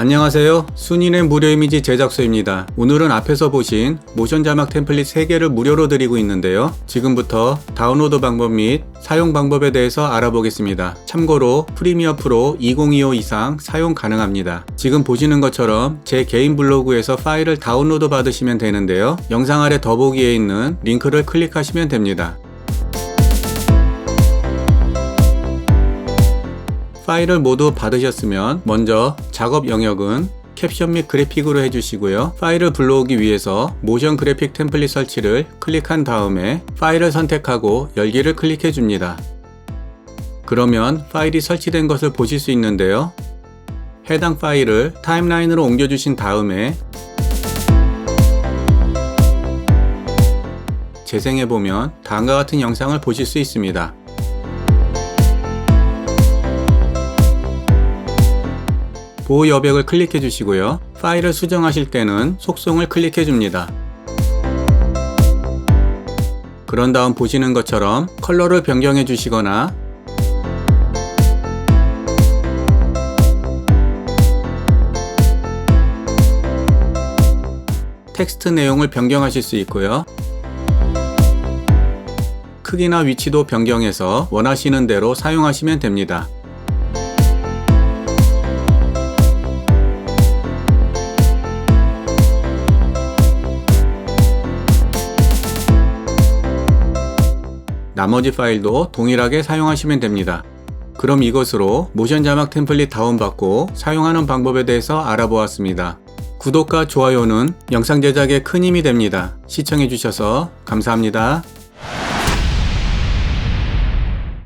안녕하세요. 순인의 무료 이미지 제작소입니다. 오늘은 앞에서 보신 모션 자막 템플릿 3개를 무료로 드리고 있는데요. 지금부터 다운로드 방법 및 사용 방법에 대해서 알아보겠습니다. 참고로 프리미어 프로 2025 이상 사용 가능합니다. 지금 보시는 것처럼 제 개인 블로그에서 파일을 다운로드 받으시면 되는데요. 영상 아래 더보기에 있는 링크를 클릭하시면 됩니다. 파일을 모두 받으셨으면 먼저 작업 영역은 캡션 및 그래픽으로 해주시고요. 파일을 불러오기 위해서 모션 그래픽 템플릿 설치를 클릭한 다음에 파일을 선택하고 열기를 클릭해 줍니다. 그러면 파일이 설치된 것을 보실 수 있는데요. 해당 파일을 타임라인으로 옮겨주신 다음에 재생해보면 다음과 같은 영상을 보실 수 있습니다. 보호 여백을 클릭해 주시고요. 파일을 수정하실 때는 속성을 클릭해 줍니다. 그런 다음 보시는 것처럼 컬러를 변경해 주시거나 텍스트 내용을 변경하실 수 있고요. 크기나 위치도 변경해서 원하시는 대로 사용하시면 됩니다. 나머지 파일도 동일하게 사용하시면 됩니다. 그럼 이것으로 모션 자막 템플릿 다운받고 사용하는 방법에 대해서 알아보았습니다. 구독과 좋아요는 영상 제작에 큰 힘이 됩니다. 시청해주셔서 감사합니다.